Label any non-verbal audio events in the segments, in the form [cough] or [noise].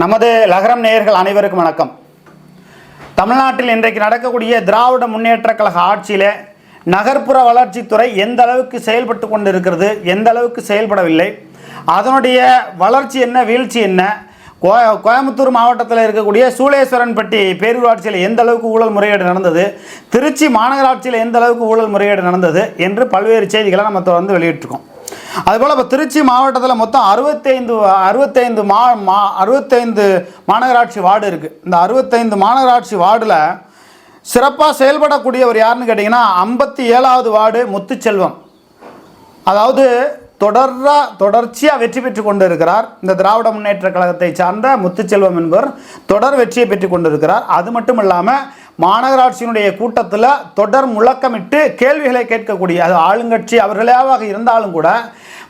நமது லகரம் நேயர்கள் அனைவருக்கும் வணக்கம். தமிழ்நாட்டில் இன்றைக்கு நடக்கக்கூடிய திராவிட முன்னேற்ற கழக ஆட்சியில் நகர்ப்புற வளர்ச்சித்துறை எந்த அளவுக்கு செயல்பட்டு கொண்டு இருக்கிறது எந்த அளவுக்கு செயல்படவில்லை அதனுடைய வளர்ச்சி என்ன வீழ்ச்சி என்ன கோ கோயம்புத்தூர் மாவட்டத்தில் இருக்கக்கூடிய சூளேஸ்வரன்பட்டி பேரூராட்சியில் எந்த அளவுக்கு ஊழல் முறைகேடு நடந்தது திருச்சி மாநகராட்சியில் எந்த அளவுக்கு ஊழல் முறைகேடு நடந்தது என்று பல்வேறு செய்திகளை நம்ம தொடர்ந்து வெளியிட்டிருக்கோம். அதுபோல் இப்போ திருச்சி மாவட்டத்தில் மொத்தம் அறுபத்தைந்து அறுபத்தைந்து மா மா அறுபத்தைந்து மாநகராட்சி வார்டு இருக்குது இந்த அறுபத்தைந்து மாநகராட்சி வார்டில் சிறப்பாக செயல்படக்கூடியவர் யாருன்னு கேட்டிங்கன்னா ஐம்பத்தி ஏழாவது வார்டு முத்துச்செல்வம். அதாவது தொடராக தொடர்ச்சியாக வெற்றி பெற்று கொண்டு இருக்கிறார் இந்த திராவிட முன்னேற்ற கழகத்தை சார்ந்த முத்துச்செல்வம் என்பவர் தொடர் வெற்றியை பெற்று கொண்டிருக்கிறார். அது மட்டும் இல்லாமல் மாநகராட்சியினுடைய கூட்டத்தில் தொடர் முழக்கமிட்டு கேள்விகளை கேட்கக்கூடிய அது ஆளுங்கட்சி அவர்களாக இருந்தாலும் கூட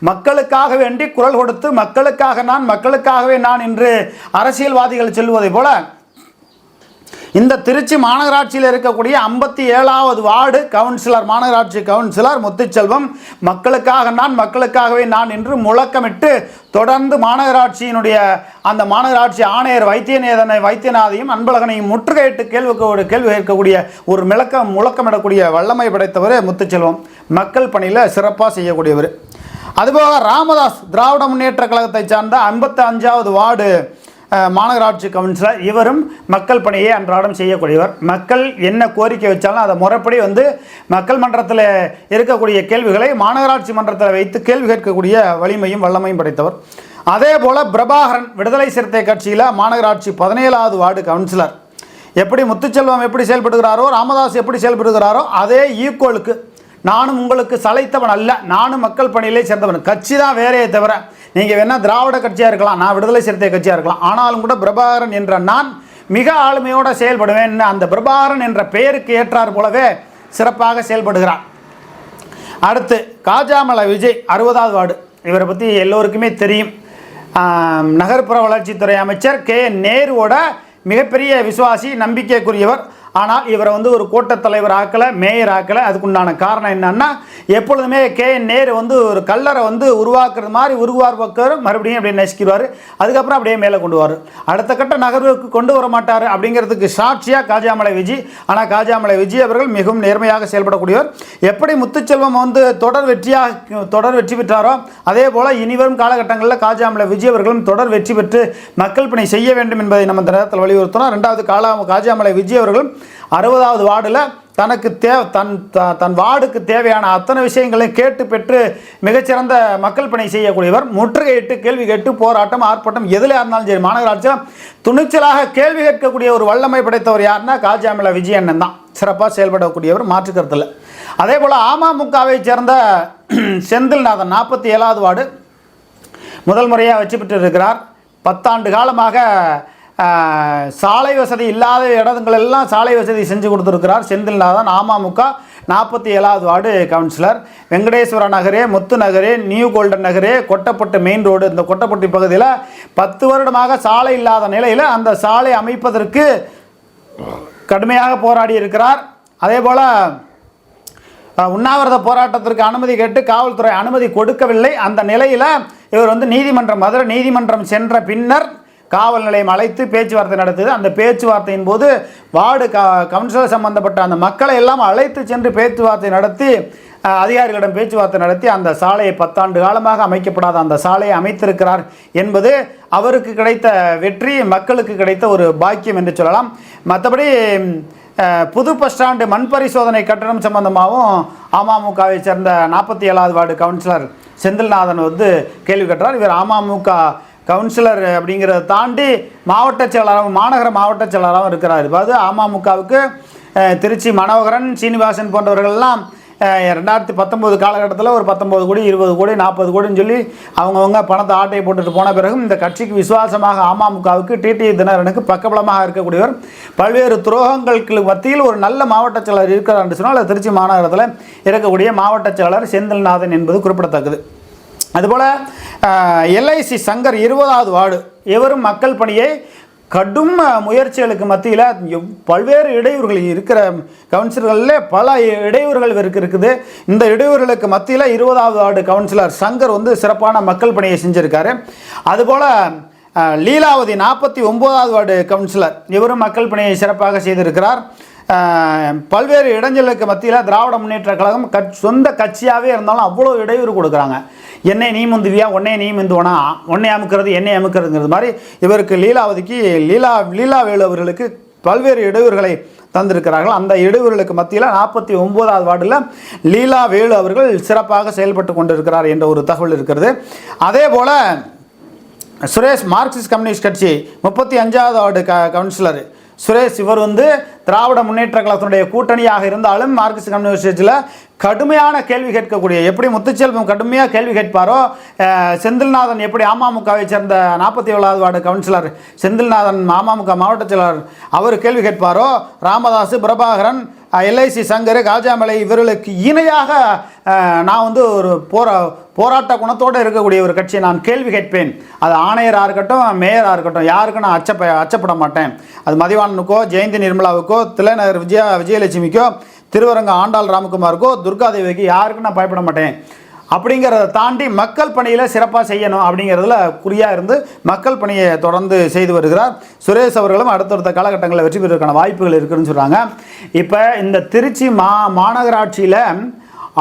மக்களுக்காக வேண்டி குரல் கொடுத்து மக்களுக்காக நான் மக்களுக்காகவே நான் என்று அரசியல்வாதிகள் சொல்வதை போல இந்த திருச்சி மாநகராட்சியில் இருக்கக்கூடிய ஐம்பத்தி ஏழாவது வார்டு கவுன்சிலர் மாநகராட்சி கவுன்சிலர் முத்துச்செல்வம் மக்களுக்காக நான் மக்களுக்காகவே நான் என்று முழக்கமிட்டு தொடர்ந்து மாநகராட்சியினுடைய அந்த மாநகராட்சி ஆணையர் வைத்தியநேதனை வைத்தியநாதையும் அன்பழகனையும் முற்றுகையிட்டு கேள்வி கேள்வி கேட்கக்கூடிய ஒரு மிளக்கம் முழக்கமிடக்கூடிய வல்லமை படைத்தவர் முத்துச்செல்வம். மக்கள் பணியில் சிறப்பாக செய்யக்கூடியவர். அதுபோக ராமதாஸ் திராவிட முன்னேற்ற கழகத்தை சார்ந்த ஐம்பத்தி அஞ்சாவது வார்டு மாநகராட்சி கவுன்சிலர் இவரும் மக்கள் பணியை அன்றாடம் செய்யக்கூடியவர். மக்கள் என்ன கோரிக்கை வச்சாலும் அதை முறைப்படி வந்து மக்கள் மன்றத்தில் இருக்கக்கூடிய கேள்விகளை மாநகராட்சி மன்றத்தில் வைத்து கேள்வி கேட்கக்கூடிய வலிமையும் வல்லமையும் படைத்தவர். அதே போல் பிரபாகரன் விடுதலை சிறுத்தை கட்சியில் மாநகராட்சி பதினேழாவது வார்டு கவுன்சிலர். எப்படி முத்துச்செல்வம் எப்படி செயல்படுகிறாரோ ராமதாஸ் எப்படி செயல்படுகிறாரோ அதே ஈக்குவலுக்கு நானும் உங்களுக்கு சளைத்தவன் அல்ல. நானும் மக்கள் பணியிலே சேர்ந்தவன். கட்சி தான் வேறையே தவிர நீங்கள் வேணால் திராவிட கட்சியாக இருக்கலாம் நான் விடுதலை சிறுத்தை கட்சியாக இருக்கலாம். ஆனாலும் கூட பிரபாகரன் என்ற நான் மிக ஆளுமையோடு செயல்படுவேன் அந்த பிரபாகரன் என்ற பெயருக்கு ஏற்றார் போலவே சிறப்பாக செயல்படுகிறார். அடுத்து காஜாமலை விஜய் அறுபதாவது வார்டு. இவரை பற்றி எல்லோருக்குமே தெரியும். நகர்ப்புற வளர்ச்சித்துறை அமைச்சர் கே நேருவோட மிகப்பெரிய விசுவாசி நம்பிக்கைக்குரியவர். ஆனால் இவரை வந்து ஒரு கோட்டத் தலைவர் ஆக்கலை மேயர் ஆக்கலை அதுக்குண்டான காரணம் என்னன்னா எப்பொழுதுமே கே. என். நேரு வந்து ஒரு கல்லறை வந்து உருவாக்குறது மாதிரி உருவாக்குவார் மறுபடியும் அப்படியே நசுக்கிடுவார். அதுக்கப்புறம் அப்படியே மேலே கொண்டு வருவார். அடுத்த கட்ட நகர்வுக்கு கொண்டு வர மாட்டார் அப்படிங்கிறதுக்கு சாட்சியாக காஜாமலை விஜய் ஆனால் காஜாமலை விஜய் அவர்கள் மிகவும் நேர்மையாக செயல்படக்கூடியவர். எப்படி முத்துச்செல்வம் வந்து தொடர் வெற்றியாக தொடர் வெற்றி பெற்றாரோ அதே போல் இனிவரும் காலகட்டங்களில் காஜாமலை விஜய் அவர்களும் தொடர் வெற்றி பெற்று மக்கள் பணி செய்ய வேண்டும் என்பதை நம்ம இந்த நேரத்தில் வலியுறுத்தினோம். ரெண்டாவது காலா காஜாமலை விஜய் அவர்களும் அறுபதாவது வார்டில் தனக்கு தே தன் த- தன் வார்டுக்கு தேவையான அத்தனை விஷயங்களையும் கேட்டு பெற்று மிகச்சிறந்த மக்கள் பணி செய்யக்கூடியவர். முற்றுகையிட்டு கேள்வி கேட்டு போராட்டம் ஆர்ப்பாட்டம் எதில் இருந்தாலும் சரி மாநகராட்சியில் துணிச்சலாக கேள்வி கேட்கக்கூடிய ஒரு வல்லமை படைத்தவர் யாருன்னா காஜாமல விஜயண்ணன் தான். சிறப்பாக செயல்படக்கூடியவர் மாற்று கருத்தில். அதே போல் அமமுகவை சேர்ந்த [clears throat] செந்தில்நாதன் நாற்பத்தி ஏழாவது வார்டு முதல் முறையாக வெற்றி பெற்றிருக்கிறார். பத்தாண்டு காலமாக சாலை வசதி இல்லாத இடங்கள் எல்லாம் சாலை வசதி செஞ்சு கொடுத்துருக்கிறார் செந்தில்நாதன் அமமுக நாற்பத்தி ஏழாவது வார்டு கவுன்சிலர். வெங்கடேஸ்வர நகரே முத்து நகரே நியூ கோல்டன் நகரே கொட்டப்பட்டு மெயின் ரோடு. இந்த கொட்டப்பட்டி பகுதியில் பத்து வருடமாக சாலை இல்லாத நிலையில் அந்த சாலை அமைப்பதற்கு கடுமையாக போராடி இருக்கிறார். அதே போல் உண்ணாவிரத போராட்டத்திற்கு அனுமதி கேட்டு காவல்துறை அனுமதி கொடுக்கவில்லை. அந்த நிலையில் இவர் வந்து நீதிமன்றம் மதுரை நீதிமன்றம் சென்ற பின்னர் காவல் நிலையம் அழைத்து பேச்சுவார்த்தை நடத்துது. அந்த பேச்சுவார்த்தையின் போது வார்டு க கவுன்சிலர் சம்பந்தப்பட்ட அந்த மக்களை எல்லாம் அழைத்து சென்று பேச்சுவார்த்தை நடத்தி அதிகாரிகளிடம் பேச்சுவார்த்தை நடத்தி அந்த சாலையை பத்தாண்டு காலமாக அமைக்கப்படாத அந்த சாலையை அமைத்திருக்கிறார் என்பது அவருக்கு கிடைத்த வெற்றி மக்களுக்கு கிடைத்த ஒரு பாக்கியம் என்று சொல்லலாம். மற்றபடி புது பஸ் ஸ்டாண்டு மண் பரிசோதனை கட்டணம் சம்பந்தமாகவும் அமமுகவை சேர்ந்த நாற்பத்தி ஏழாவது வார்டு கவுன்சிலர் செந்தில்நாதன் வந்து கேள்வி கேட்டார். இவர் அமமுக கவுன்சிலர் அப்படிங்கிறத தாண்டி மாவட்ட செயலாளரும் மாநகர மாவட்ட செயலாளராகவும் இருக்கிறார். அதாவது அமமுகவுக்கு திருச்சி மனோகரன் சீனிவாசன் போன்றவர்கள்லாம் ரெண்டாயிரத்தி பத்தொம்போது காலகட்டத்தில் ஒரு பத்தொம்போது கோடி இருபது கோடி நாற்பது கோடின்னு சொல்லி அவங்கவுங்க பணத்தை ஆட்டையை போட்டுட்டு போன பிறகும் இந்த கட்சிக்கு விசுவாசமாக அமமுகவுக்கு டிடி தினகரனுக்கு பக்கபலமாக இருக்கக்கூடியவர். பல்வேறு துரோகங்களுக்கு மத்தியில் ஒரு நல்ல மாவட்ட செயலர் இருக்கிறார் என்று சொன்னால் திருச்சி மாநகரத்தில் இருக்கக்கூடிய மாவட்ட செயலர் செந்தில்நாதன் என்பது குறிப்பிடத்தக்கது. அதுபோல் எல்ஐசி சங்கர் இருபதாவது வார்டு இவரும் மக்கள் பணியை கடும் முயற்சிகளுக்கு மத்தியில் எவ்- பல்வேறு இடையூறுகள் இருக்கிற கவுன்சிலர்களில் பல இடையூறுகள் இருக்கு இருக்குது. இந்த இடையூறுகளுக்கு மத்தியில் இருபதாவது வார்டு கவுன்சிலர் சங்கர் வந்து சிறப்பான மக்கள் பணியை செஞ்சுருக்காரு. அதுபோல் லீலாவதி நாற்பத்தி ஒம்போதாவது வார்டு கவுன்சிலர் இவரும் மக்கள் பணியை சிறப்பாக செய்திருக்கிறார். பல்வேறு இடைஞ்சலுக்கு மத்தியில் திராவிட முன்னேற்ற கழகம் கட் சொந்த கட்சியாகவே இருந்தாலும் அவ்வளோ இடையூறு கொடுக்குறாங்க. என்னை நீ முந்துவியா உன்னை நீ முந்துவனா? உன்னை அமுக்கிறது என்னை அமுக்கிறதுங்கிறது மாதிரி இவருக்கு லீலாவதிக்கு லீலா லீலாவேலு அவர்களுக்கு பல்வேறு இடையூறுகளை தந்திருக்கிறார்கள். அந்த இடையூறுகளுக்கு மத்தியில் நாற்பத்தி ஒம்போதாவது வார்டில் லீலா வேலு அவர்கள் சிறப்பாக செயல்பட்டு கொண்டிருக்கிறார் என்ற ஒரு தகவல் இருக்கிறது. அதே போல் சுரேஷ் மார்க்சிஸ்ட் கம்யூனிஸ்ட் கட்சி முப்பத்தி அஞ்சாவது வார்டு க கவுன்சிலர் சுரேஷ் இவர் வந்து திராவிட முன்னேற்ற கழகத்தினுடைய கூட்டணியாக இருந்தாலும் மார்க்சிஸ்ட் கம்யூனிஸ்டில் கடுமையான கேள்வி கேட்கக்கூடிய எப்படி முத்துச்செல்வம் கடுமையாக கேள்வி கேட்பாரோ செந்தில்நாதன் எப்படி அமமுகவை சேர்ந்த நாற்பத்தி ஏழாவது வார்டு கவுன்சிலர் செந்தில்நாதன் அமமுக மாவட்ட செயலாளர் அவர் கேள்வி கேட்பாரோ ராமதாஸ் பிரபாகரன் எல்ஐசி சங்கர் காஜாமலை இவர்களுக்கு இணையாக நான் வந்து ஒரு போரா போராட்ட குணத்தோடு இருக்கக்கூடிய ஒரு கட்சியை நான் கேள்வி கேட்பேன். அது ஆணையராக இருக்கட்டும் மேயராக இருக்கட்டும் யாருக்கும் நான் அச்சப்ப அச்சப்பட மாட்டேன். அது மதிவாணனுக்கோ ஜெயந்தி நிர்மலாவுக்கோ திலநகர் விஜயா விஜயலட்சுமிக்கோ திருவரங்க ஆண்டாள் ராமகுமாருக்கோ துர்காதேவிக்கு யாருக்கும் நான் பயப்பட மாட்டேன். அப்படிங்கிறத தாண்டி மக்கள் பணியில் சிறப்பாக செய்யணும் அப்படிங்கிறதுல குறியாக இருந்து மக்கள் பணியை தொடர்ந்து செய்து வருகிறார். சுரேஷ் அவர்களும் அடுத்தடுத்த காலகட்டங்களில் வெற்றி பெறுவதற்கான வாய்ப்புகள் இருக்குதுன்னு சொல்கிறாங்க இப்போ இந்த திருச்சி மா மாநகராட்சியில்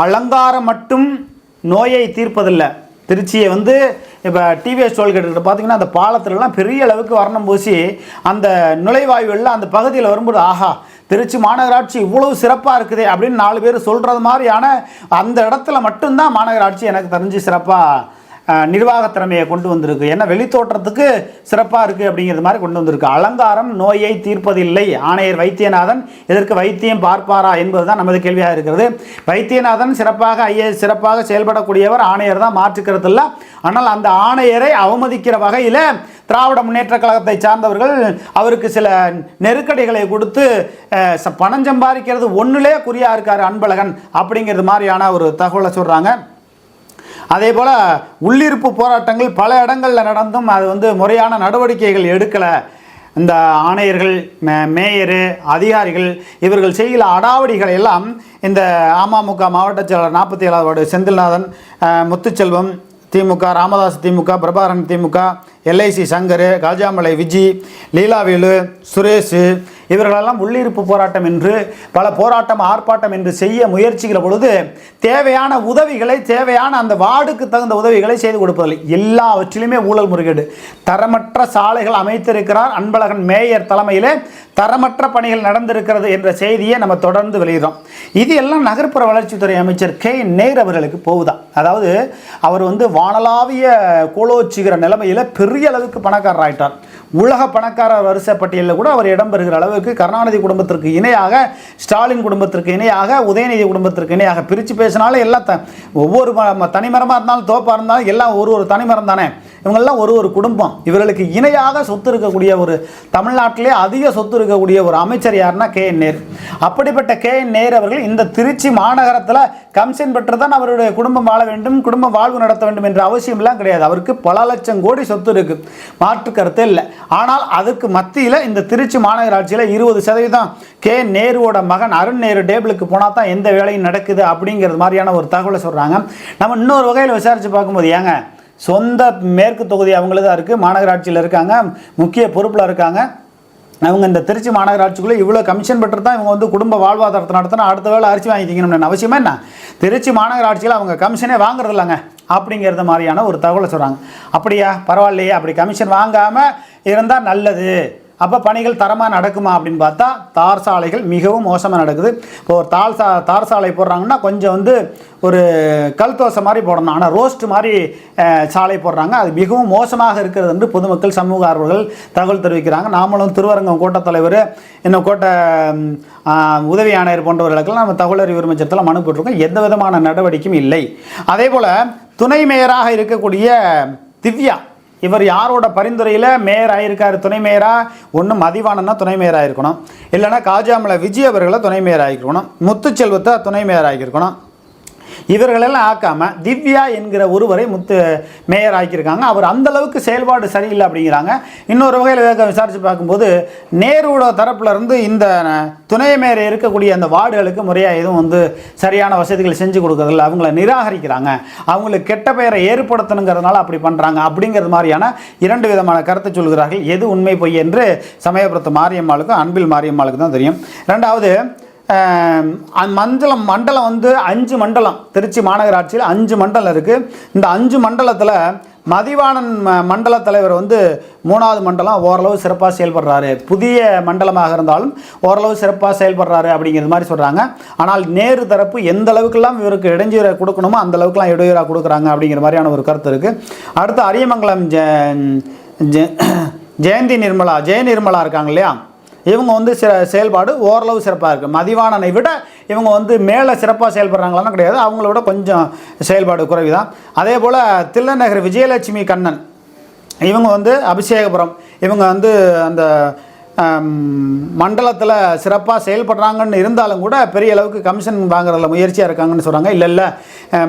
அலங்காரம் மட்டும் நோயை தீர்ப்பதில்லை. திருச்சியை வந்து இப்போ டிவிஎஸ் டோல்கேட்டு பார்த்தீங்கன்னா அந்த பாலத்துலலாம் பெரிய அளவுக்கு வர்ணம் பூசி அந்த நுழைவாயுவில் அந்த பகுதியில் வரும்போது ஆஹா திருச்சி மாநகராட்சி இவ்வளவு சிறப்பாக இருக்குது அப்படின்னு நாலு பேர் சொல்கிறது மாதிரியான அந்த இடத்துல மட்டும்தான் மாநகராட்சி எனக்கு தெரிஞ்சு சிறப்பாக நிர்வாக திறமையை கொண்டு வந்திருக்கு. ஏன்னா வெளித்தோற்றத்துக்கு சிறப்பாக இருக்குது அப்படிங்கிறது மாதிரி கொண்டு வந்திருக்கு. அலங்காரம் நோயை தீர்ப்பதில்லை. ஆணையர் வைத்தியநாதன் இதற்கு வைத்தியம் பார்ப்பாரா என்பதுதான் நமது கேள்வியாக இருக்கிறது. வைத்தியநாதன் சிறப்பாக ஐஏஎஸ் சிறப்பாக செயல்படக்கூடியவர் ஆணையர் தான் மாற்றுக்கிறதில்லை ஆனால் அந்த ஆணையரை அவமதிக்கிற வகையில் திராவிட முன்னேற்ற கழகத்தை சார்ந்தவர்கள் அவருக்கு சில நெருக்கடிகளை கொடுத்து பணம் சம்பாதிக்கிறது ஒன்றுலே குறியாக இருக்கார் அன்பழகன் அப்படிங்கிறது மாதிரியான ஒரு தகவலை சொல்கிறாங்க அதே போல் உள்ளிருப்பு போராட்டங்கள் பல இடங்களில் நடந்தும் அது வந்து முறையான நடவடிக்கைகள் எடுக்கலை. இந்த ஆணையர்கள் மே- மேயரு அதிகாரிகள் இவர்கள் செய்கிற அடாவடிகளை எல்லாம் இந்த அமமுக மாவட்ட செயலாளர் நாற்பத்தி ஏழாவது Senthilnathan Muthuselvam DMK Ramadoss DMK Prabhakaran DMK LIC Sankar Kajamalai Viji Leelavelu Suresh இவர்களெல்லாம் உள்ளிருப்பு போராட்டம் என்று பல போராட்டம் ஆர்ப்பாட்டம் என்று செய்ய முயற்சிக்கிற பொழுது தேவையான உதவிகளை தேவையான அந்த வார்டுக்கு தகுந்த உதவிகளை செய்து கொடுப்பதில்லை. எல்லாவற்றிலுமே ஊழல் முறைகேடு. தரமற்ற சாலைகள் அமைத்திருக்கிறார் அன்பழகன் மேயர் தலைமையிலே. தரமற்ற பணிகள் நடந்திருக்கிறது என்ற செய்தியை நம்ம தொடர்ந்து வெளியிடுறோம். இது எல்லாம் நகர்ப்புற வளர்ச்சித்துறை அமைச்சர் கே. நேர் அவர்களுக்கு போகுதா? அதாவது அவர் வந்து வானலாவிய கோலோச்சுகிற நிலைமையில் பெரிய அளவுக்கு பணக்காரர் ஆயிட்டார் உலக பணக்கார வரிசை பட்டியலில் கூட அவர் இடம்பெறுகிற அளவுக்கு கருணாநிதி குடும்பத்திற்கு இணையாக ஸ்டாலின் குடும்பத்திற்கு இணையாக உதயநிதி குடும்பத்திற்கு இணையாக பிரித்து பேசினாலும் எல்லாம் த ஒவ்வொரு ம- ம- தனிமரமாக இருந்தாலும் தோப்பாக இருந்தாலும் எல்லாம் ஒரு ஒரு தனிமரம் தானே. இவங்கெல்லாம் ஒரு ஒரு குடும்பம். இவர்களுக்கு இணையாக சொத்து இருக்கக்கூடிய ஒரு தமிழ்நாட்டிலே அதிக சொத்து இருக்கக்கூடிய ஒரு அமைச்சர் யாருன்னா கே. என். நேர். அப்படிப்பட்ட கே. என். நேர் அவர்கள் இந்த திருச்சி மாநகரத்தில் கமிஷன் பெற்று தான் அவருடைய குடும்பம் வாழ வேண்டும் குடும்பம் வாழ்வு நடத்த வேண்டும் என்ற அவசியம்லாம் கிடையாது. அவருக்கு பல லட்சம் கோடி சொத்து இருக்குது மாற்று கருத்தே இல்லை. ஆனால் அதுக்கு மத்தியில் இந்த திருச்சி மாநகராட்சியில் இருபது சதவீதம் கே நேருவோட மகன் அருண் நேரு டேபிளுக்கு போனால் தான் எந்த வேலையும் நடக்குது அப்படிங்கிறது மாதிரியான ஒரு தகவலை சொல்கிறாங்க நம்ம இன்னொரு வகையில் விசாரித்து பார்க்கும்போது ஏங்க சொந்த மேற்கு தொகுதி அவங்களுக்கு தான் இருக்குது மாநகராட்சியில் இருக்காங்க முக்கிய பொறுப்பில் இருக்காங்க. அவங்க இந்த திருச்சி மாநகராட்சிக்குள்ளே இவ்வளோ கமிஷன் பெற்று தான் இவங்க வந்து குடும்ப வாழ்வாதாரத்தை நடத்தினா அடுத்த வேளை அரிசி வாங்கிக்கணும்னு அவசியமே என்ன? திருச்சி மாநகராட்சியில் அவங்க கமிஷனே வாங்குறது இல்லைங்க அப்படிங்கிறது மாதிரியான ஒரு தகவலை சொல்கிறாங்க அப்படியா பரவாயில்லையே அப்படி கமிஷன் வாங்காமல் இருந்தால் நல்லது. அப்போ பணிகள் தரமாக நடக்குமா அப்படின்னு பார்த்தா தார் சாலைகள் மிகவும் மோசமாக நடக்குது. இப்போ ஒரு தார் சா தார் சாலை போடுறாங்கன்னா கொஞ்சம் வந்து ஒரு கல் தோசை மாதிரி போடணும். ஆனால் ரோஸ்ட் மாதிரி சாலை போடுறாங்க. அது மிகவும் மோசமாக இருக்கிறது என்று பொதுமக்கள் சமூக ஆர்வலர்கள் தகவல் தெரிவிக்கிறாங்க. நாமளும் திருவரங்கம் கோட்டத்தலைவர் இன்னும் கோட்டை உதவி ஆணையர் போன்றவர்களுக்கெல்லாம் நம்ம தகவல் அறிவு உரிமைச்சத்தில் மனு போட்டிருக்கோம். எந்த விதமான நடவடிக்கையும் இல்லை. அதே போல் துணை மேயராக இருக்கக்கூடிய திவ்யா இவர் யாரோட பரிந்துரையில் மேயர் ஆகியிருக்கார் துணை மேயராக ஒன்று மதிவானன்னா துணை மேயர் ஆயிருக்கணும் இல்லைனா காஜாமலை விஜய் அவர்களை துணை மேயர் ஆகிருக்கணும் முத்துச்செல்வத்தை துணை மேயர் ஆகியிருக்கணும் இவர்களெல்லாம் ஆக்காமல் திவ்யா என்கிற ஒருவரை முத்து மேயர் ஆக்கியிருக்காங்க. அவர் அந்தளவுக்கு செயல்பாடு சரியில்லை அப்படிங்கிறாங்க. இன்னொரு வகையில் விசாரித்து பார்க்கும்போது நேருவோட தரப்புலருந்து இந்த துணை மேயர் இருக்கக்கூடிய அந்த வார்டுகளுக்கு முறையாக எதுவும் வந்து சரியான வசதிகள் செஞ்சு கொடுக்கறதில்ல. அவங்கள நிராகரிக்கிறாங்க. அவங்களுக்கு கெட்ட பெயரை ஏற்படுத்தணுங்கிறதுனால அப்படி பண்ணுறாங்க அப்படிங்கிறது மாதிரியான இரண்டு விதமான கருத்தை சொல்கிறார்கள். எது உண்மை பொய் என்று சமயபுரத்து மாரியம்மாளுக்கும் அன்பில் மாரியம்மாளுக்கு தான் தெரியும். ரெண்டாவது மண்டலம் மண்டலம் வந்து அஞ்சு மண்டலம். திருச்சி மாநகராட்சியில் அஞ்சு மண்டலம் இருக்குது இந்த அஞ்சு மண்டலத்தில் மதிவாணன் ம- மண்டல தலைவர் வந்து மூணாவது மண்டலம் ஓரளவு சிறப்பாக செயல்படுறாரு. புதிய மண்டலமாக இருந்தாலும் ஓரளவு சிறப்பாக செயல்படுறாரு அப்படிங்கிறது மாதிரி சொல்கிறாங்க ஆனால் நேரு தரப்பு எந்த அளவுக்குலாம் இவருக்கு இடைஞ்சீரை கொடுக்கணுமோ அந்த அளவுக்குலாம் இடையூறாக கொடுக்குறாங்க அப்படிங்கிற மாதிரியான ஒரு கருத்து இருக்குது அடுத்து அரியமங்கலம் ஜெ ஜெ- ஜெயந்தி நிர்மலா ஜெய நிர்மலா இருக்காங்க இல்லையா? இவங்க வந்து சில செயல்பாடு ஓரளவு சிறப்பாக இருக்குது மதிவாணனை விட இவங்க வந்து மேலே சிறப்பாக செயல்படுறாங்களான்னு கிடையாது. அவங்கள விட கொஞ்சம் செயல்பாடு குறைவு தான் அதே போல் தில்லநகர் விஜயலட்சுமி கண்ணன் இவங்க வந்து அபிஷேகபுரம் இவங்க வந்து அந்த மண்டலத்தில் சிறப்பாக செயல்படுறாங்கன்னு இருந்தாலும் கூட பெரிய அளவுக்கு கமிஷன் வாங்குறதுல முயற்சியாக இருக்காங்கன்னு சொல்கிறாங்க இல்லை இல்லை.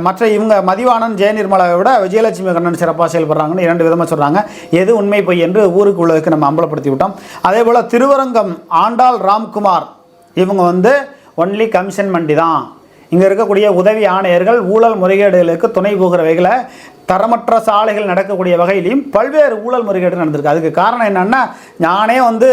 மற்ற இவங்க மதிவானன் ஜெயநிர்மலாவை விட விஜயலட்சுமி கண்ணன் சிறப்பாக செயல்படுறாங்கன்னு இரண்டு விதமாக சொல்கிறாங்க எது உண்மை பொய் என்று ஊருக்கு உள்ளதுக்கு நம்ம அம்பலப்படுத்தி விட்டோம். அதே போல் திருவரங்கம் ஆண்டாள் ராம்குமார் இவங்க வந்து ஒன்லி கமிஷன் மண்டி தான். இங்கே இருக்கக்கூடிய உதவி ஆணையர்கள் ஊழல் முறைகேடுகளுக்கு துணை போகிறவைகளை வகையில் தரமற்ற சாலைகள் நடக்கக்கூடிய வகையிலையும் பல்வேறு ஊழல் முறைகேடு நடந்திருக்கு. அதுக்கு காரணம் என்னென்னா நானே வந்து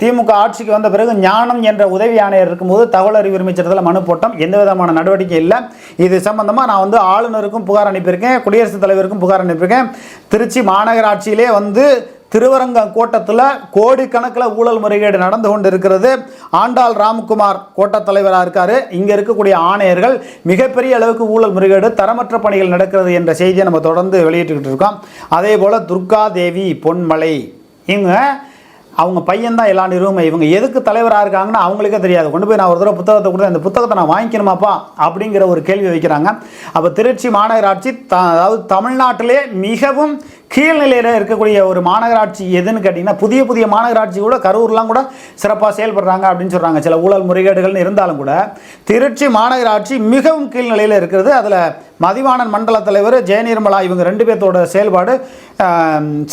திமுக ஆட்சிக்கு வந்த பிறகு ஞானம் என்ற உதவி ஆணையர் இருக்கும்போது தகவல் அறிவு உரிமை சட்டத்தில் மனு போட்டோம். எந்த விதமான நடவடிக்கை இல்லை. இது சம்பந்தமாக நான் வந்து ஆளுநருக்கும் புகார் அனுப்பியிருக்கேன் குடியரசுத் தலைவருக்கும் புகார் அனுப்பியிருக்கேன். திருச்சி மாநகராட்சியிலே வந்து திருவரங்கம் கோட்டத்தில் கோடிக்கணக்கில் ஊழல் முறைகேடு நடந்து கொண்டு இருக்கிறது ஆண்டாள் ராம்குமார் கோட்டத் தலைவராக இருக்கார். இங்கே இருக்கக்கூடிய ஆணையர்கள் மிகப்பெரிய அளவுக்கு ஊழல் முறைகேடு தரமற்ற பணிகள் நடக்கிறது என்ற செய்தியை நம்ம தொடர்ந்து வெளியிட்டுக்கிட்டு இருக்கோம். அதே போல் துர்கா தேவி பொன்மலை. இவங்க அவங்க பையன்தான் எல்லா நிறுவனம் இவங்க எதுக்கு தலைவராக இருக்காங்கன்னு அவங்களுக்கே தெரியாது. கொண்டு போய் நான் ஒரு தடவை புத்தகத்தை கொடுத்து அந்த புத்தகத்தை நான் வாங்கிக்கணுமாப்பா? அப்படிங்கிற ஒரு கேள்வி வைக்கிறாங்க. அப்போ திருச்சி மாநகராட்சி த அதாவது தமிழ்நாட்டிலே மிகவும் கீழ்நிலையில் இருக்கக்கூடிய ஒரு மாநகராட்சி எதுன்னு கேட்டிங்கன்னா புதிய புதிய மாநகராட்சி கூட கரூர்லாம் கூட சிறப்பாக செயல்படுறாங்க அப்படின்னு சொல்கிறாங்க சில ஊழல் முறைகேடுகள்னு இருந்தாலும் கூட திருச்சி மாநகராட்சி மிகவும் கீழ்நிலையில் இருக்கிறது. அதில் மதிவாணன் மண்டல தலைவர் ஜெயநிர்மலா இவங்க ரெண்டு பேர்த்தோட செயல்பாடு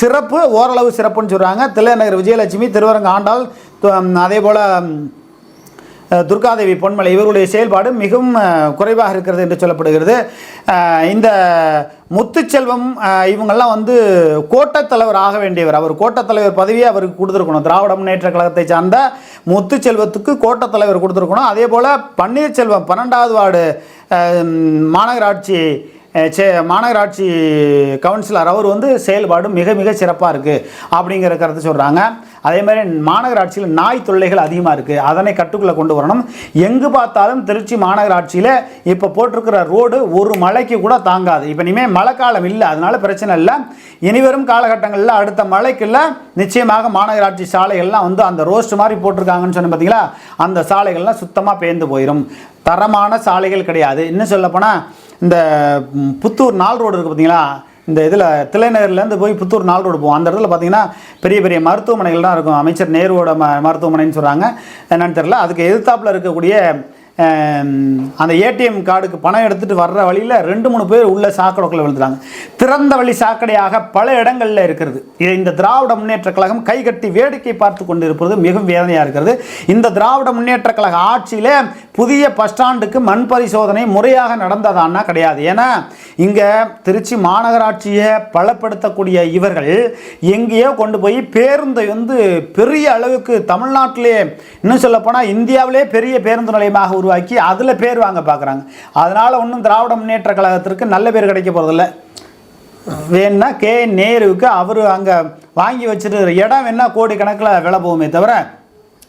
சிறப்பு ஓரளவு சிறப்புன்னு சொல்கிறாங்க தில்லைநகர் விஜயலட்சுமி திருவரங்க ஆண்டாள் அதே போல் துர்காதேவி பொன்மலை இவருடைய செயல்பாடு மிகவும் குறைவாக இருக்கிறது என்று சொல்லப்படுகிறது. இந்த முத்துச்செல்வம் இவங்கள்லாம் இவங்கெல்லாம் வந்து கோட்டத்தலைவர் ஆக வேண்டியவர். அவர் கோட்டத்தலைவர் பதவியை அவருக்கு கொடுத்துருக்கணும். திராவிட முன்னேற்ற கழகத்தை சார்ந்த முத்துச்செல்வத்துக்கு கோட்டத்தலைவர் கொடுத்துருக்கணும். அதே போல் பன்னீர்செல்வம் பன்னெண்டாவது வார்டு மாநகராட்சி சே மாநகராட்சி கவுன்சிலர். அவர் வந்து செயல்பாடு மிக மிக சிறப்பாக இருக்குது அப்படிங்கிற கருத்து சொல்கிறாங்க அதே மாதிரி மாநகராட்சியில் நாய் தொல்லைகள் அதிகமாக இருக்குது அதனை கட்டுக்குள்ளே கொண்டு வரணும். எங்கு பார்த்தாலும் திருச்சி மாநகராட்சியில் இப்போ போட்டிருக்கிற ரோடு ஒரு மழைக்கு கூட தாங்காது. இப்போ இனிமேல் மழைக்காலம் இல்லை. அதனால பிரச்சனை இல்லை. இனிவரும் காலகட்டங்களில் அடுத்த மழைக்குள்ள நிச்சயமாக மாநகராட்சி சாலைகள்லாம் வந்து அந்த ரோஸ்ட் மாதிரி போட்டிருக்காங்கன்னு சொன்ன பார்த்தீங்களா அந்த சாலைகள்லாம் சுத்தமாக பேர்ந்து போயிடும் தரமான சாலைகள் கிடையாது. இன்னும் சொல்லப்போனால் இந்த புத்தூர் நாள் ரோடு இருக்குது பார்த்தீங்களா இந்த இதில் தில்லைநகர்லேருந்து போய் புத்தூர் நாள் ரோடு போவோம். அந்த இடத்துல பார்த்தீங்கன்னா பெரிய பெரிய மருத்துவமனைகள் தான் இருக்கும். அமைச்சர் நேருவோட ம மருத்துவமனைன்னு சொல்கிறாங்க என்னன்னு தெரியல. அதுக்கு எதிர்த்தாப்பில் இருக்கக்கூடிய அந்த ஏடிஎம் கார்டுக்கு பணம் எடுத்துகிட்டு வர்ற வழியில் ரெண்டு மூணு பேர் உள்ள சாக்கடைக்குள்ளே விழுந்துட்டாங்க. திறந்த வழி சாக்கடையாக பல இடங்களில் இருக்கிறது இது இந்த திராவிட முன்னேற்ற கழகம் கைகட்டி வேடிக்கை பார்த்து கொண்டு இருப்பது மிகவும் வேதனையாக இருக்கிறது. இந்த திராவிட முன்னேற்ற கழக ஆட்சியில் புதிய பஸ் ஸ்டாண்டுக்கு மண் பரிசோதனை முறையாக நடந்ததான்னா கிடையாது. ஏன்னா இங்கே திருச்சி மாநகராட்சியை பலப்படுத்தக்கூடிய இவர்கள் எங்கேயோ கொண்டு போய் பேருந்தை வந்து பெரிய அளவுக்கு தமிழ்நாட்டிலே இன்னும் சொல்லப்போனால் இந்தியாவிலே பெரிய பேருந்து நிலையமாக உருவாக்கி அதில் பேர் வாங்க பார்க்குறாங்க. அதனால் ஒன்றும் திராவிட முன்னேற்ற கழகத்திற்கு நல்ல பேர் கிடைக்க போகிறதில்ல வேணா கே. நேருவுக்கு அவர் அங்கே வாங்கி வச்சிருக்கிற இடம் வேணால் கோடிக்கணக்கில் விலை போகுமே தவிர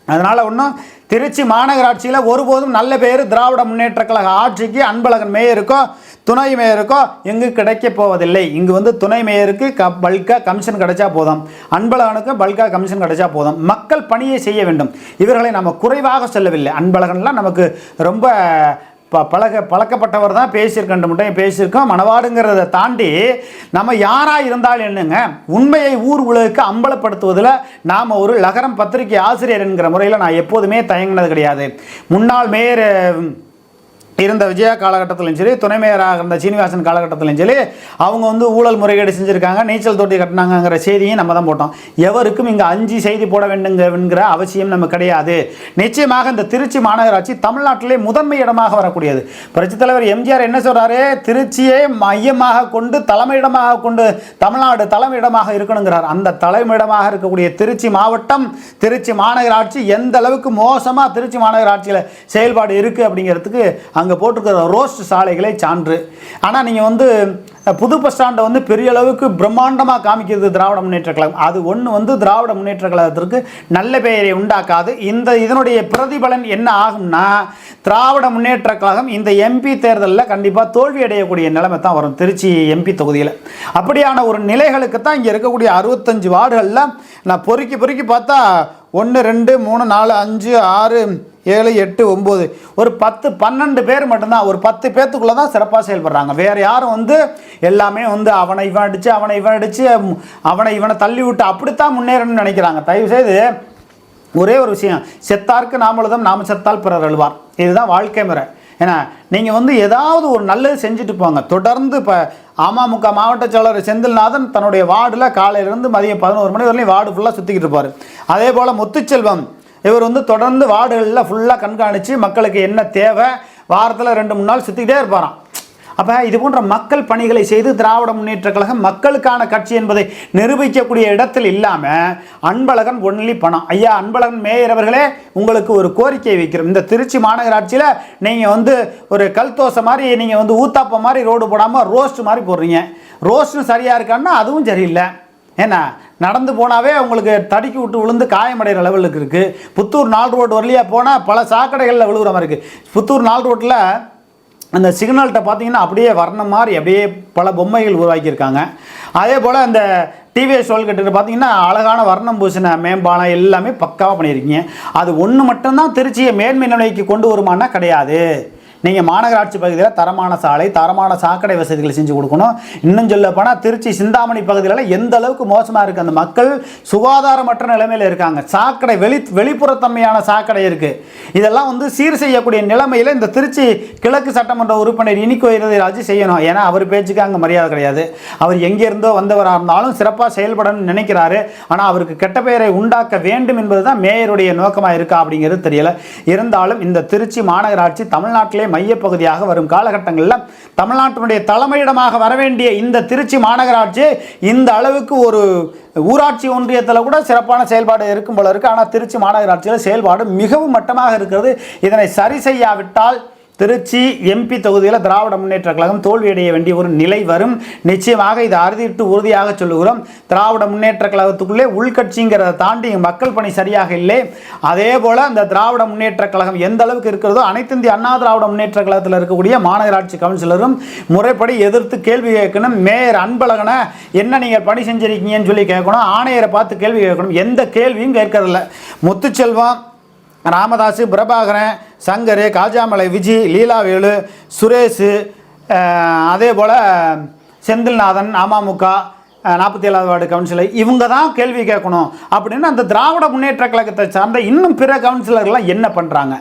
அதனால் ஒன்றும் திருச்சி மாநகராட்சியில் ஒருபோதும் நல்ல பேர் திராவிட முன்னேற்ற கழக ஆட்சிக்கு அன்பழகன் மேயருக்கும் துணை மேயருக்கோ எங்கு கிடைக்க போவதில்லை. இங்கு வந்து துணை மேயருக்கு க பல்காக கமிஷன் கிடைச்சா போதும். அன்பழகனுக்கு பல்காக கமிஷன் கிடைச்சா போதும். மக்கள் பணியை செய்ய வேண்டும். இவர்களை நம்ம குறைவாக சொல்லவில்லை. அன்பழகன்லாம் நமக்கு ரொம்ப ப பழக பழக்கப்பட்டவர் தான். பேசியிருக்கேன் மட்டும் பேசியிருக்கோம். மனவாடுங்கிறத தாண்டி நம்ம யாராக இருந்தாலும் என்னங்க? உண்மையை ஊர் உலகுக்கு அம்பலப்படுத்துவதில் நாம் ஒரு லகரம் பத்திரிகை ஆசிரியர் என்கிற முறையில் நான் எப்போதுமே தயங்கினது கிடையாது. முன்னாள் மேயர் இருந்த விஜயா காலகட்டத்திலும் சரி துணை மேயராக இருந்த சீனிவாசன் காலகட்டத்திலும் சரி அவங்க வந்து ஊழல் முறைகேடு செஞ்சுருக்காங்க நீச்சல் தொட்டி கட்டினாங்கிற செய்தியும் நம்ம தான் போட்டோம். எவருக்கும் இங்கே அஞ்சு செய்தி போட வேண்டுங்கிற அவசியம் நமக்கு கிடையாது. நிச்சயமாக இந்த திருச்சி மாநகராட்சி தமிழ்நாட்டிலே முதன்மை இடமாக வரக்கூடியது. புரட்சித் தலைவர் எம்ஜிஆர் என்ன சொல்கிறாரு திருச்சியை மையமாக கொண்டு தலைமையிடமாக கொண்டு தமிழ்நாடு தலைமையிடமாக இருக்கணுங்கிறார். அந்த தலைமையிடமாக இருக்கக்கூடிய திருச்சி மாவட்டம் திருச்சி மாநகராட்சி எந்த அளவுக்கு மோசமாக திருச்சி மாநகராட்சியில் செயல்பாடு இருக்குது அப்படிங்கிறதுக்கு அங்கே அங்கே போட்டிருக்கிற ரோஸ்ட் சாலைகளே சான்று. ஆனால் நீங்கள் வந்து புது பஸ் ஸ்டாண்டை வந்து பெரிய அளவுக்கு பிரம்மாண்டமாக காமிக்கிறது திராவிட முன்னேற்ற கழகம். அது ஒன்று வந்து திராவிட முன்னேற்ற கழகத்திற்கு நல்ல பெயரை உண்டாக்காது. இந்த இதனுடைய பிரதிபலன் என்ன ஆகும்னா திராவிட முன்னேற்ற கழகம் இந்த எம்பி தேர்தலில் கண்டிப்பாக தோல்வி அடையக்கூடிய நிலைமை தான் வரும். திருச்சி எம்பி தொகுதியில். அப்படியான ஒரு நிலைகளுக்கு தான் இங்கே இருக்கக்கூடிய அறுபத்தஞ்சு வார்டுகளில் நான் பொறுக்கி பொறுக்கி பார்த்தா ஒன்று ரெண்டு மூணு நாலு அஞ்சு ஆறு ஏழு எட்டு ஒம்பது. ஒரு பத்து பன்னெண்டு பேர் மட்டும்தான். ஒரு பத்து பேர்த்துக்குள்ளே தான் சிறப்பாக செயல்படுறாங்க. வேறு யாரும் வந்து எல்லாமே வந்து அவனை இவன் அடித்து அவனை இவன் அடித்து அவனை இவனை தள்ளி விட்டு அப்படித்தான் முன்னேறணும்னு நினைக்கிறாங்க. தயவுசெய்து ஒரே ஒரு விஷயம். செத்தார்க்கு நாமளுதம் நாம செத்தால் பிறர் அழுவார் இதுதான் வாழ்க்கை முறை. ஏன்னா நீங்கள் வந்து ஏதாவது ஒரு நல்லது செஞ்சுட்டு போங்க. தொடர்ந்து இப்போ அமமுக மாவட்ட செயலாளர் செந்தில்நாதன் தன்னுடைய வார்டில் காலையிலேருந்து மதியம் பதினோரு மணி வரையிலும் வார்டு ஃபுல்லாக சுற்றிக்கிட்டு இருப்பார். அதே போல் முத்துச்செல்வம் இவர் வந்து தொடர்ந்து வார்டுகளில் ஃபுல்லாக கண்காணித்து மக்களுக்கு என்ன தேவை வாரத்தில் ரெண்டு மூணு நாள் சுற்றிக்கிட்டே இருப்பாராம். அப்போ இது போன்ற மக்கள் பணிகளை செய்து திராவிட முன்னேற்ற கழகம் மக்களுக்கான கட்சி என்பதை நிரூபிக்கக்கூடிய இடத்தில் இல்லாமல் அன்பழகன் ஒன்லி பணம். ஐயா அன்பழகன் மேயர் அவர்களே உங்களுக்கு ஒரு கோரிக்கை வைக்கிறோம். இந்த திருச்சி மாநகராட்சியில் நீங்கள் வந்து ஒரு கல் தோசை மாதிரி நீங்கள் வந்து ஊத்தாப்பம் மாதிரி ரோடு போடாமல் ரோஸ்ட் மாதிரி போடுறீங்க. ரோஸ்ட்டும் சரியாக இருக்கான்னா அதுவும் சரியில்லை. ஏன்னா நடந்து போனாவே உங்களுக்கு தடுக்கி விட்டு விழுந்து காயமடைகிற லெவலுக்கு இருக்குது புத்தூர் நாள் ரோடு வரலையா போனால் பல சாக்கடைகளில் விழுகிற மாதிரி இருக்குது புத்தூர் நாள் ரோட்டில் அந்த சிக்னல்கிட்ட பார்த்தீங்கன்னா அப்படியே வர்ணம் மாதிரி அப்படியே பல பொம்மைகள் உருவாக்கியிருக்காங்க. அதே போல் அந்த டிவிஎஸ் டோல்கேட்டு பார்த்தீங்கன்னா அழகான வர்ணம் பூசின மேம்பாலம் எல்லாமே பக்காவாக பண்ணியிருக்கீங்க. அது ஒன்று மட்டும்தான் திருச்சியை மேன்மை நிலைக்கு கொண்டு வருமானா கிடையாது. நீங்கள் மாநகராட்சி பகுதியில் தரமான சாலை தரமான சாக்கடை வசதிகளை செஞ்சு கொடுக்கணும். இன்னும் சொல்ல போனால் திருச்சி சிந்தாமணி பகுதியில் எந்த அளவுக்கு மோசமாக இருக்குது அந்த மக்கள் சுகாதாரமற்ற நிலைமையில் இருக்காங்க. சாக்கடை வெளி வெளிப்புறத்தன்மையான சாக்கடை இருக்குது இதெல்லாம் வந்து சீர் செய்யக்கூடிய நிலைமையில் இந்த திருச்சி கிழக்கு சட்டமன்ற உறுப்பினர் இனிக்கோ ராஜு செய்யணும். ஏன்னா அவர் பேச்சுக்கு அங்கே மரியாதை கிடையாது. அவர் எங்கேருந்தோ வந்தவராக இருந்தாலும் சிறப்பாக செயல்படணும்னு நினைக்கிறாரு. ஆனால் அவருக்கு கெட்ட பெயரை உண்டாக்க வேண்டும் என்பது தான் மேயருடைய நோக்கமாக இருக்கா அப்படிங்கிறது தெரியல. இருந்தாலும் இந்த திருச்சி மாநகராட்சி தமிழ்நாட்டிலே மையப்பகுதியாக வரும் காலகட்டங்களில் தமிழ்நாட்டினுடைய தலைமையிடமாக வரவேண்டிய இந்த திருச்சி மாநகராட்சி இந்த அளவுக்கு ஒரு ஊராட்சி ஒன்றியத்தில் கூட சிறப்பான செயல்பாடு இருக்கும் போல இருக்குது ஆனால் திருச்சி மாநகராட்சியில் செயல்பாடு மிகவும் மட்டமாக இருக்கிறது. இதனை சரி செய்யாவிட்டால் திருச்சி எம்பி தொகுதியில் திராவிட முன்னேற்ற கழகம் தோல்வியடைய வேண்டிய ஒரு நிலை வரும். நிச்சயமாக இதை அறுதிட்டு உறுதியாக சொல்லுகிறோம். திராவிட முன்னேற்ற கழகத்துக்குள்ளே உள்கட்சிங்கிறத தாண்டி மக்கள் பணி சரியாக இல்லை. அதே போல் அந்த திராவிட முன்னேற்ற கழகம் எந்த அளவுக்கு இருக்கிறதோ அனைத்து இந்திய அண்ணா திராவிட முன்னேற்ற கழகத்தில் இருக்கக்கூடிய மாநகராட்சி கவுன்சிலரும் முறைப்படி எதிர்த்து கேள்வி கேட்கணும். மேயர் அன்பழகனை என்ன நீங்கள் பணி செஞ்சிருக்கீங்கன்னு சொல்லி கேட்கணும். ஆணையரை பார்த்து கேள்வி கேட்கணும். எந்த கேள்வியும் கேட்கறதில்ல. முத்துச்செல்வம் ராமதாஸ் பிரபாகரன் சங்கர் காஜாமலை விஜி லீலாவேலு சுரேஷ் அதே போல் செந்தில்நாதன் அமமுக நாற்பத்தி ஏழாவது வார்டு கவுன்சிலர். இவங்க தான் கேள்வி கேட்கணும். அப்படின்னு அந்த திராவிட முன்னேற்ற கழகத்தை சார்ந்த இன்னும் பிற கவுன்சிலர்லாம் என்ன பண்ணுறாங்க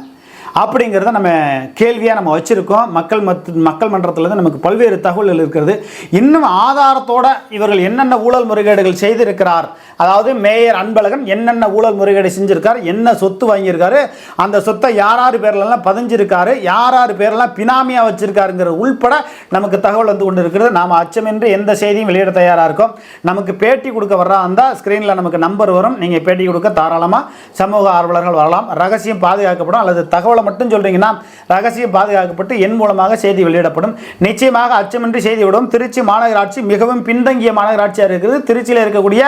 அப்படிங்கிறத நம்ம கேள்வியாக நம்ம வச்சுருக்கோம். மக்கள் மத் மக்கள் மன்றத்திலேருந்து நமக்கு பல்வேறு தகவல்கள் இருக்கிறது. இன்னும் ஆதாரத்தோட இவர்கள் என்னென்ன ஊழல் முறைகேடுகள் செய்திருக்கிறார் அதாவது மேயர் அன்பழகன் என்னென்ன ஊழல் முறைகேடு செஞ்சிருக்கார் என்ன சொத்து வாங்கியிருக்காரு அந்த சொத்தை யார் யார் பேர்லலாம் பதிஞ்சிருக்காரு யார் யார் பேரெல்லாம் பினாமியாக வச்சுருக்காருங்கிற உள்பட நமக்கு தகவல் வந்து கொண்டு இருக்கிறது நாம் அச்சமின்றி எந்த செய்தியும் வெளியிட தயாராக இருக்கோம். நமக்கு பேட்டி கொடுக்க வர்றா இருந்தால் ஸ்க்ரீனில் நமக்கு நம்பர் வரும். நீங்கள் பேட்டி கொடுக்க தாராளமாக சமூக ஆர்வலர்கள் வரலாம். ரகசியம் பாதுகாக்கப்படும். அல்லது தகவலை மட்டும் சொல்கிறீங்கன்னா ரகசியம் பாதுகாக்கப்பட்டு என் மூலமாக செய்தி வெளியிடப்படும். நிச்சயமாக அச்சமின்றி செய்தி விடும். திருச்சி மாநகராட்சி மிகவும் பின்தங்கிய மாநகராட்சியாக இருக்கிறது. திருச்சியில் இருக்கக்கூடிய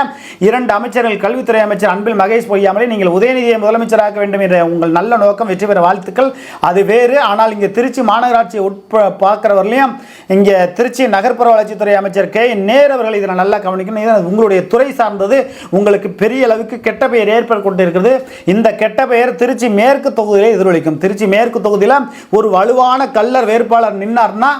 இரண்டு அமைச்சர்கள் கல்வித்துறை அமைச்சர் அன்பில் மகேஷ் பொய்யாமலே நீங்கள் உதயநிதியை முதலமைச்சராக வேண்டும் என்ற உங்கள் நல்ல நோக்கம் வெற்றி பெற வாழ்த்துக்கள். அது வேறு. ஆனால் இங்கே திருச்சி மாநகராட்சியை உட்ப பார்க்குறவர்களையும் இங்கே திருச்சி நகர்ப்புற வளர்ச்சித்துறை அமைச்சர் கே. நேர் அவர்கள் இதில் நல்லா கவனிக்கணும். இது உங்களுடைய துறை சார்ந்தது. உங்களுக்கு பெரிய அளவுக்கு கெட்ட பெயர் ஏற்பட்டு கொண்டிருக்கிறது. இந்த கெட்ட பெயர் திருச்சி மேற்கு தொகுதியில் எதிரொலிக்கும். திருச்சி மேற்கு தொகுதியில் ஒரு வலுவான கல்லர் வேட்பாளர் நின்னார்னா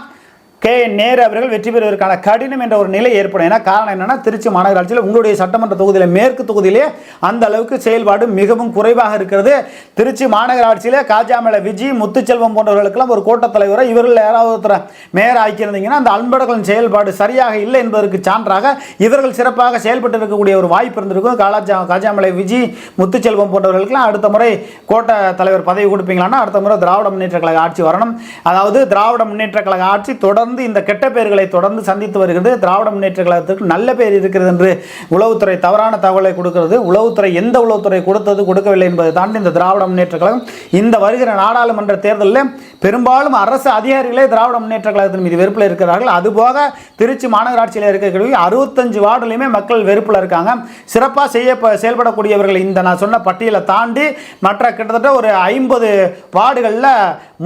கே என் நேரு அவர்கள் வெற்றி பெறுவதற்கான கடினம் என்ற ஒரு நிலை ஏற்படும். ஏன்னா காரணம் என்னென்னா திருச்சி மாநகராட்சியில் உங்களுடைய சட்டமன்ற தொகுதியில் மேற்கு தொகுதியிலே அந்த அளவுக்கு செயல்பாடு மிகவும் குறைவாக இருக்கிறது. திருச்சி மாநகராட்சியில் காஜாமலை விஜி முத்துச்செல்வம் போன்றவர்களுக்கெல்லாம் ஒரு கோட்டத் தலைவரை இவர்கள் யாராவது ஒருத்தர் மேயர் ஆக்கியிருந்தீங்கன்னா அந்த அன்பர்களின் செயல்பாடு சரியாக இல்லை என்பதற்கு சான்றாக இவர்கள் சிறப்பாக செயல்பட்டு இருக்கக்கூடிய ஒரு வாய்ப்பு இருந்திருக்கும். காலாஜா காஜாமலை விஜி முத்துச்செல்வம் போன்றவர்களுக்கெல்லாம் அடுத்த முறை கோட்ட தலைவர் பதவி கொடுப்பீங்களான்னா அடுத்த முறை திராவிட முன்னேற்ற கழக ஆட்சி வரணும். அதாவது திராவிட முன்னேற்ற கழக ஆட்சி தொடர்ந்து இந்த கெட்ட பெயர்களை தொடர்ந்து சந்தித்து வருகிறது. திராவிட முன்னேற்ற கழகத்திற்கு நல்ல பெயர் இருக்கிறது என்று உளவுத்துறை தவறான தகவலை கொடுக்கிறது. உளவுத்துறை எந்த உளவுத்துறை கொடுத்தது கொடுக்கவில்லை என்பதை தாண்டி இந்த திராவிட முன்னேற்ற கழகம் இந்த வருகிற நாடாளுமன்ற தேர்தலில் பெரும்பாலும் அரசு அதிகாரிகளே திராவிட முன்னேற்ற கழகத்தின் மீது வெறுப்பில் இருக்கிறார்கள். அதுபோக திருச்சி மாநகராட்சியில் இருக்கக்கூடிய அறுபத்தஞ்சு வார்டுலையுமே மக்கள் வெறுப்பில் இருக்காங்க. சிறப்பாக செய்ய செயல்படக்கூடியவர்கள் இந்த நான் சொன்ன பட்டியலை தாண்டி மற்ற கிட்டத்தட்ட ஒரு ஐம்பது வார்டுகளில்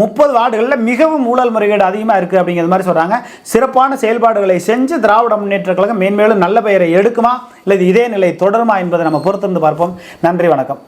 முப்பது வார்டுகளில் மிகவும் ஊழல் முறைகேடு அதிகமாக இருக்குது அப்படிங்கிற மாதிரி சொல்கிறாங்க சிறப்பான செயல்பாடுகளை செஞ்சு திராவிட முன்னேற்ற கழகம் மேன்மேலும் நல்ல பெயரை எடுக்குமா? இல்லை இதே நிலை தொடருமா என்பதை நம்ம பொறுத்திருந்து பார்ப்போம். நன்றி வணக்கம்.